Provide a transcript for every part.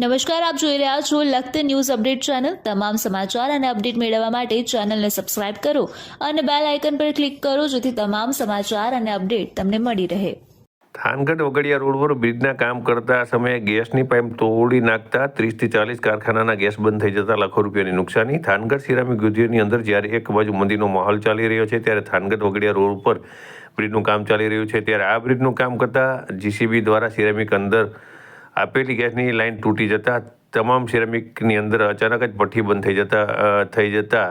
નમસ્કાર, આપ જોઈ રહ્યા છો લખત ન્યૂઝ અપડેટ ચેનલ. તમામ સમાચાર અને અપડેટ મેળવવા માટે ચેનલને સબસ્ક્રાઇબ કરો અને બેલ આઇકન પર ક્લિક કરો જેથી તમામ સમાચાર અને અપડેટ તમને મળી રહે. થાનગઢ વગડિયા રોડ પર બ્રિજના કામ કરતા સમયે ગેસની પાઇપ તોડી નાખતા ત્રીસથી ચાલીસ કારખાનાના ગેસ બંધ થઈ જતા લાખો રૂપિયાની નુકસાની. થાનગઢ સિરામિક ઉદ્યોગની અંદર જ્યારે એક બાજુ મંદીનો માહોલ ચાલી રહ્યો છે ત્યારે થાનગઢ વગડિયા રોડ ઉપર બ્રિજનું કામ ચાલી રહ્યું છે. ત્યારે આ બ્રિજનું કામ કરતા જીસીબી દ્વારા સિરામિક અંદર આપેલી ગેસની લાઇન તૂટી જતા તમામ સિરામિકની અંદર અચાનક જ ભઠ્ઠી બંધ થઈ જતા થઈ જતા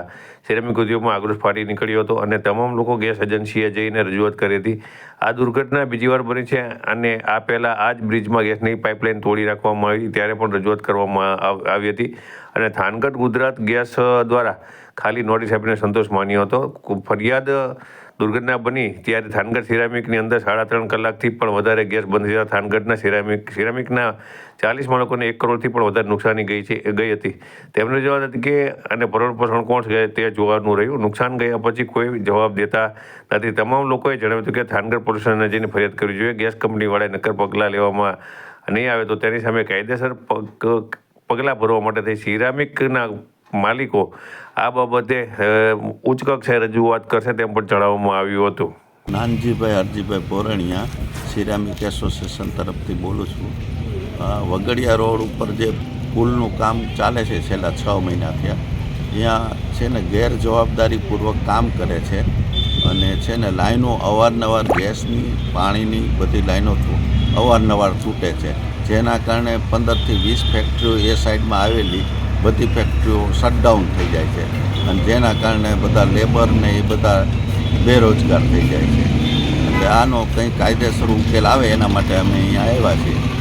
સિરામિક ઉદ્યોગમાં આક્રોશ ફાટી નીકળ્યો હતો અને તમામ લોકો ગેસ એજન્સીએ જઈને રજૂઆત કરી હતી. આ દુર્ઘટના બીજી વાર બની છે અને આ પહેલાં આ જ બ્રિજમાં ગેસની પાઇપલાઇન તોડી રાખવામાં આવી ત્યારે પણ રજૂઆત કરવામાં આવી હતી. અને થાનગઢ ગુજરાત ગેસ દ્વારા ખાલી નોટિસ આપીને સંતોષ માન્યો હતો. ફરિયાદ દુર્ઘટના બની ત્યારે થાનગઢ સિરામિકની અંદર સાડા ત્રણ કલાકથી પણ વધારે ગેસ બંધ થયા. થાનગઢના સિરામિક સિરામિકના ચાલીસ માણસોને એક કરોડથી પણ વધારે નુકસાની ગઈ છે ગઈ હતી. તેમને જવાબ હતી કે, અને ભરણ પોષણ કોણ છે? તે જોવાનું રહ્યું. નુકસાન ગયા પછી કોઈ જવાબ દેતા નથી. તમામ લોકોએ જણાવ્યું હતું કે થાનગઢ પોલીસ સ્ટેશને જઈને ફરિયાદ કરવી જોઈએ. ગેસ કંપનીવાળાએ નક્કર પગલાં લેવામાં નહીં આવે તો તેની સામે કાયદેસર પગ પગલાં ભરવા માટે થઈ. સિરામિકના માલિકો આ બાબતે ઉચ્ચ કક્ષાએ રજૂઆત કરશે તેમ પણ જણાવવામાં આવ્યું હતું. નાનજીભાઈ, હરજીભાઈ પોરણિયા, સિરામિક એસોસિએશન તરફથી બોલું છું. વગડિયા રોડ ઉપર જે પુલનું કામ ચાલે છે છેલ્લા છ મહિના થયા, ત્યાં છે ને ગેરજવાબદારીપૂર્વક કામ કરે છે અને છે ને લાઈનો અવારનવાર ગેસની, પાણીની બધી લાઈનો અવારનવાર તૂટે છે. જેના કારણે પંદરથી વીસ ફેક્ટરીઓ એ સાઈડમાં આવેલી બધી ફેક્ટરીઓ શટડાઉન થઈ જાય છે. અને જેના કારણે બધા લેબરને એ બધા બેરોજગાર થઈ જાય છે. એટલે આનો કંઈ કાયદેસર ઉકેલ આવે એના માટે અમે અહીંયા આવ્યા છીએ.